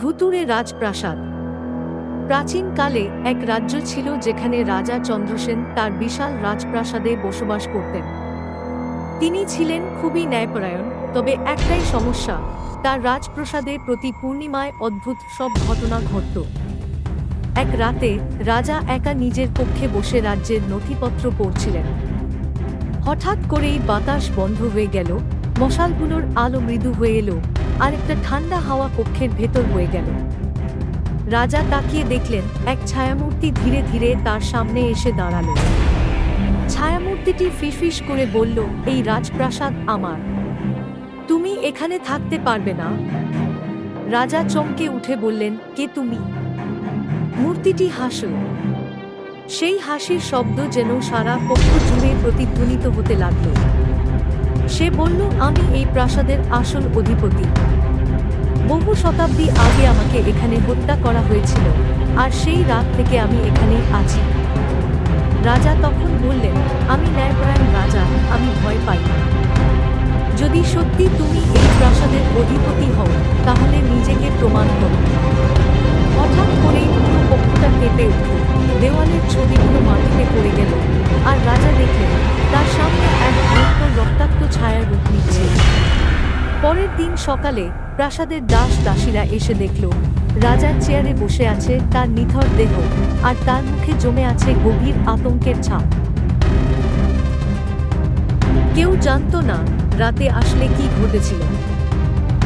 ভুতুরে রাজপ্রাসাদ। প্রাচীনকালে এক রাজ্য ছিল যেখানে রাজা চন্দ্রসেন তার বিশাল রাজপ্রাসাদে বসবাস করতেন। তিনি ছিলেন খুবই ন্যায়পরায়ণ, তবে একটাই সমস্যা, তার রাজপ্রাসাদে প্রতি পূর্ণিমায় অদ্ভুত সব ঘটনা ঘটত। এক রাতে রাজা একা নিজের কক্ষে বসে রাজ্যের নথিপত্র পড়ছিলেন। হঠাৎ করেই বাতাস বন্ধ হয়ে গেল, মশালগুলোর আলো মৃদু হয়ে এলো। আর একটা ঠান্ডা হাওয়া কক্ষের ভেতর হয়ে গেল। রাজা তাকিয়ে দেখলেন, এক ছায়ামূর্তি ধীরে ধীরে তার সামনে এসে দাঁড়াল। ছায়ামূর্তিটি ফিসফিস করে বলল, এই রাজপ্রাসাদ আমার। তুমি এখানে থাকতে পারবে না। রাজা চমকে উঠে বললেন, কে তুমি? মূর্তিটি হাসল। সেই হাসির শব্দ যেন সারা কক্ষ জুড়ে প্রতিধ্বনিত হতে লাগল। সে বলল, আমি এই প্রাসাদের আসল অধিপতি। বহু শতাব্দী আগে আমাকে এখানে হত্যা করা হয়েছিল, আর সেই রাত থেকে আমি এখানেই আছি। রাজা তখন বললেন, আমি ন্যায়পরায়ণ রাজা, আমি ভয় পাই না। যদি সত্যি তুমি এই প্রাসাদের অধিপতি হও, তাহলে নিজেকে প্রমাণ করো। হঠাৎ করেই পুরো কক্ষটা কেঁপে উঠল। দেওয়ালের ছবিগুলো পরের দিন সকালে প্রাসাদের দাস দাসীরা এসে দেখল, রাজার চেয়ারে বসে আছে তার নিথর দেহ আর তার মুখে জমে আছে গভীর আতঙ্কের ছাপ। কেউ জানত না রাতে আসলে কি ঘটেছিল।